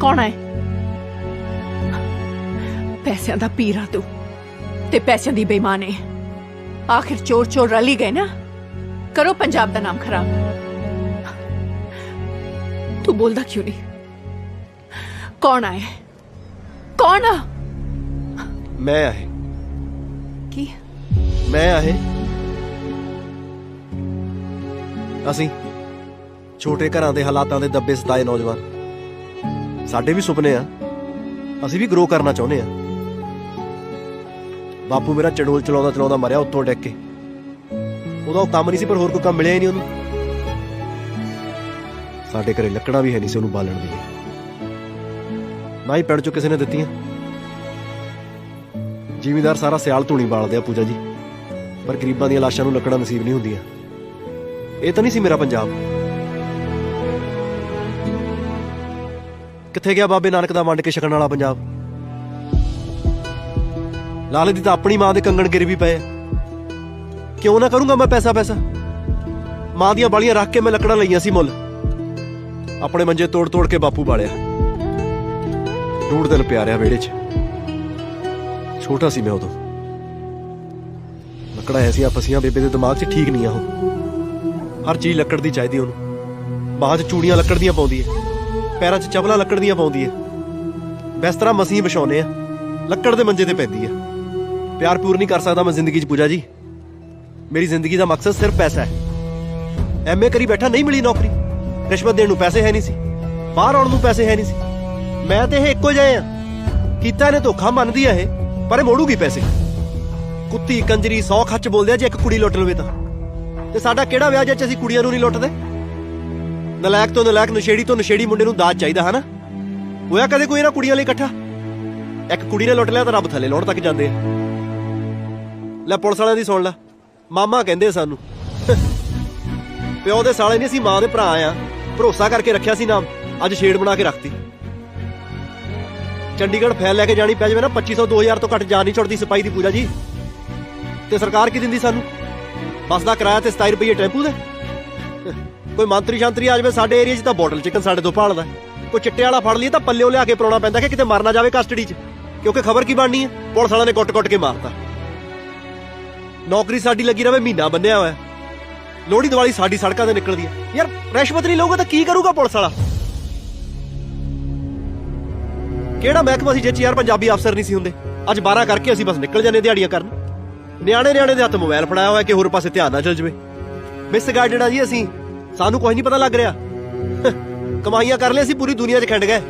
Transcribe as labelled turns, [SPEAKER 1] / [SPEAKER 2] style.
[SPEAKER 1] ਕੌਣ ਹੈ? ਪੈਸਿਆਂ ਦਾ ਪੀਰਾ ਤੂੰ ਤੇ ਪੈਸਿਆਂ ਦੀ ਬੇਈਮਾਨ ਹੈ ਆਖਿਰ ਚੋਰ ਚੋਰ ਰਲੀ ਗਏ ਨਾ? ਕਰੋ ਪੰਜਾਬ ਦਾ ਨਾਮ ਖਰਾਬ। ਤੂੰ ਬੋਲਦਾ ਕਿਉਂ ਨਹੀਂ? ਕੌਣ ਆਏ? ਕੌਣ ਆ?
[SPEAKER 2] ਮੈਂ ਆਏ।
[SPEAKER 1] ਕੀ?
[SPEAKER 2] ਮੈਂ ਆਏ। ਅਸੀਂ ਛੋਟੇ ਘਰਾਂ ਦੇ ਹਾਲਾਤਾਂ ਦੇ ਦੱਬੇ ਸਤਾਏ ਨੌਜਵਾਨ। ਸਾਡੇ ਵੀ ਸੁਪਨੇ ਆ। ਅਸੀਂ ਵੀ ਗਰੋ ਕਰਨਾ ਚਾਹੁੰਦੇ ਆ। ਬਾਪੂ ਮੇਰਾ ਚੜੋਲ ਚਲਾਉਂਦਾ ਚਲਾਉਂਦਾ ਮਰਿਆ ਉੱਤੋਂ ਡਿੱਗ ਕੇ। ਉਹਦਾ ਉਹ ਕੰਮ ਨਹੀਂ ਸੀ, ਪਰ ਹੋਰ ਕੋਈ ਕੰਮ ਮਿਲਿਆ ਹੀ ਨਹੀਂ ਉਹਨੂੰ। ਸਾਡੇ ਘਰੇ ਲੱਕੜਾਂ ਵੀ ਹੈ ਨਹੀਂ ਸੀ ਉਹਨੂੰ ਬਾਲਣ ਦੇ। ਲਈ ਨਾ ਹੀ ਪਿੰਡ ਚੋਂ ਕਿਸੇ ਨੇ ਦਿੱਤੀਆਂ। ਜ਼ਿਮੀਦਾਰ ਸਾਰਾ ਸਿਆਲ ਧੂਣੀ ਬਾਲਦੇ ਆ ਪੂਜਾ ਜੀ। ਪਰ ਗਰੀਬਾਂ ਦੀਆਂ ਲਾਸ਼ਾਂ ਨੂੰ ਲੱਕੜਾਂ ਨਸੀਬ ਨਹੀਂ ਹੁੰਦੀਆਂ। ਇਹ ਤਾਂ ਨਹੀਂ ਸੀ ਮੇਰਾ ਪੰਜਾਬ। ਕਿੱਥੇ ਗਿਆ ਬਾਬੇ ਨਾਨਕ ਦਾ ਵੰਡ ਕੇ ਛਕਣ ਵਾਲਾ ਪੰਜਾਬ? ਲਾਲੇ ਦੀ ਤਾਂ ਆਪਣੀ ਮਾਂ ਦੇ ਕੰਗਣ ਗਿਰ ਵੀ ਪਏ। ਕਿਉਂ ਨਾ ਕਰੂੰਗਾ ਮੈਂ ਪੈਸਾ ਪੈਸਾ? ਮਾਂ ਦੀਆਂ ਬਾਲੀਆਂ ਰੱਖ ਕੇ ਮੈਂ ਲੱਕੜਾਂ ਲਈਆਂ ਸੀ ਮੁੱਲ। ਆਪਣੇ ਮੰਜੇ ਤੋੜ ਤੋੜ ਕੇ ਬਾਪੂ ਬਾਲਿਆ। ਡੂੜ ਦਿਨ ਪਿਆਰਿਆ ਵਿਹੜੇ 'ਚ। ਛੋਟਾ ਸੀ ਮੈਂ ਉਦੋਂ। ਲੱਕੜਾਂ ਐਸੀਆਂ ਫਸੀਆਂ ਬੇਬੇ ਦੇ ਦਿਮਾਗ 'ਚ ਠੀਕ ਨਹੀਂ ਆ ਉਹ। ਹਰ ਚੀਜ਼ ਲੱਕੜ ਦੀ ਚਾਹੀਦੀ ਉਹਨੂੰ। ਬਾਅਦ 'ਚ ਚੂੜੀਆਂ ਲੱਕੜ ਦੀਆਂ ਪਾਉਂਦੀ ਹੈ ਪੈਰਾਂ 'ਚ ਚਪਲਾਂ ਲੱਕੜ ਦੀਆਂ ਪਾਉਂਦੀ ਹੈ ਬਿਸਤਰਾ ਮਸੀਂ ਵਿਛਾਉਨੇ ਆ। ਲੱਕੜ ਦੇ ਮੰਜੇ ਤੇ ਪੈਂਦੀ ਆ ਪਿਆਰ ਪੂਰ ਨਹੀਂ ਕਰ ਸਕਦਾ ਮੈਂ ਜ਼ਿੰਦਗੀ 'ਚ ਪੂਜਾ ਜੀ। ਮੇਰੀ ਜ਼ਿੰਦਗੀ ਦਾ ਮਕਸਦ ਸਿਰਫ ਪੈਸਾ ਹੈ। ਐਮਏ ਕਰੀ ਬੈਠਾ ਨਹੀਂ ਮਿਲੀ ਨੌਕਰੀ। ਰਿਸ਼ਵਤ ਦੇਣ ਨੂੰ ਪੈਸੇ ਹੈ ਨਹੀਂ ਸੀ। ਬਾਹਰ ਆਉਣ ਨੂੰ ਪੈਸੇ ਹੈ ਨਹੀਂ ਸੀ। ਮੈਂ ਤੇ ਇਹ ਇੱਕੋ ਜਿਹਾ ਆ। ਕੀਤਾ ਇਹਨੇ ਧੋਖਾ ਮੰਨਦੀ ਆ ਇਹ, ਪਰ ਇਹ ਮੋੜੂਗੀ ਪੈਸੇ। ਕੁੱਤੀ, ਕੰਜਰੀ, ਸੌ ਖੱਚ ਬੋਲਦੇ ਆ ਜੇ ਇੱਕ ਕੁੜੀ ਲੁੱਟ ਲਵੇ ਤਾਂ। ਤੇ ਸਾਡਾ ਕਿਹੜਾ ਵਿਆਹ ਜੇ ਅਸੀਂ ਕੁੜੀਆਂ ਨੂੰ ਨਹੀਂ ਲੁੱਟਦੇ? ਨਲਾਇਕ ਤੋਂ ਨਲਾਇਕ, ਨਸ਼ੇੜੀ ਤੋਂ ਨਸ਼ੇੜੀ ਮੁੰਡੇ ਨੂੰ ਦਾਜ ਚਾਹੀਦਾ, ਹਨਾ? ਹੋਇਆ ਕਦੇ ਕੋਈ ਇਹਨਾਂ ਕੁੜੀਆਂ ਲਈ ਇਕੱਠਾ? ਇੱਕ ਕੁੜੀ ਨੇ ਲੁੱਟ ਲਿਆ ਤਾਂ ਰੱਬ ਥੱਲੇ ਲਾਉਣ ਤੱਕ ਜਾਂਦੇ ਆ। ਲੈ ਪੁਲਿਸ ਵਾਲਿਆਂ ਦੀ ਸੁਣ ਲੈ। ਮਾਮਾ ਕਹਿੰਦੇ ਸਾਨੂੰ। ਪਿਓ ਦੇ ਸਾਲੇ ਨਹੀਂ, ਅਸੀਂ ਮਾਂ ਦੇ ਭਰਾ ਆ। ਭਰੋਸਾ ਕਰਕੇ ਰੱਖਿਆ ਸੀ ਨਾਮ। ਅੱਜ ਛੇੜ ਬਣਾ ਕੇ ਰੱਖਤੀ। ਚੰਡੀਗੜ੍ਹ ਫੈਲ ਲੈ ਕੇ ਜਾਣੀ ਪੈ ਜਾਵੇ ਨਾ 2500 2000 ਤੋਂ ਘੱਟ ਜਾਨ ਨਹੀਂ ਛੁੱਟਦੀ ਸਿਪਾਹੀ ਦੀ ਪੂਜਾ ਜੀ। ਤੇ ਸਰਕਾਰ ਕੀ ਦਿੰਦੀ ਸਾਨੂੰ? ਬੱਸ ਦਾ ਕਿਰਾਇਆ ਤੇ 27 ਰੁਪਏ ਟੈਂਪੂ ਦੇ? ਕੋਈ ਮੰਤਰੀ ਸ਼ਾਂਤਰੀ ਆ ਜਾਵੇ, ਸਾਡੇ ਏਰੀਆ 'ਚ ਤਾਂ ਬੋਟਲ ਚਿਕਨ ਸਾਡੇ ਤੋਂ ਭਾਲਦਾ। ਕੋਈ ਚਿੱਟੇ ਵਾਲਾ ਫੜ ਲਈ ਤਾਂ ਪੱਲਿਓ ਲਿਆ ਕੇ ਪਰੋਣਾ ਪੈਂਦਾ ਕਿ ਕਿਤੇ ਮਰ ਨਾ ਜਾਵੇ ਕਸਟਡੀ 'ਚ। ਕਿਉਂਕਿ ਖਬਰ ਕੀ ਬਣਨੀ ਹੈ? ਪੁਲਿਸ ਵਾਲਿਆਂ ਨੇ ਕੁੱਟ-ਕੁੱਟ ਕੇ ਮਾਰਤਾ। ਨੌਕਰੀ ਸਾਡੀ ਲੱਗੀ ਰਵੇ, ਮਹੀਨਾ ਬੰਨਿਆ ਹੋਇਆ। ਲੋਹੜੀ ਦੀਵਾਲੀ ਸਾਡੀ ਸੜਕਾਂ ਤੇ ਨਿਕਲਦੀ ਹੈ। ਯਾਰ, ਰਿਸ਼ਵਤ ਨਹੀਂ ਲਊਗਾ ਤਾਂ ਕੀ ਕਰੂਗਾ ਪੁਲਿਸ ਵਾਲਾ? ਕਿਹੜਾ ਮਹਿਕਮਾ ਸੀ ਜਿਹ 'ਚ ਯਾਰ ਪੰਜਾਬੀ ਅਫਸਰ ਨਹੀਂ ਸੀ ਹੁੰਦੇ? ਅੱਜ 12 ਕਰਕੇ ਅਸੀਂ ਬਸ ਨਿਕਲ ਜਾਂਦੇ ਦਿਹਾੜੀਆਂ ਕਰਨ। ਨਿਆਣੇ ਨਿਆਣੇ ਦੇ ਹੱਥ ਮੋਬਾਈਲ ਫੜਾਇਆ ਹੋਇਆ ਕਿ ਹੋਰ ਪਾਸੇ ਧਿਆਨ ਨਾ ਚਲ ਜਵੇ। ਮਿਸ ਗਾਈਡਡ ਆ ਜੀ ਅਸੀਂ। ਸਾਨੂੰ ਕੁਝ ਨਹੀਂ ਪਤਾ ਲੱਗ ਰਿਹਾ। ਕਮਾਈਆਂ ਕਰ ਲਿਆ ਅਸੀਂ ਪੂਰੀ ਦੁਨੀਆ 'ਚ ਖੰਡ ਗਏ।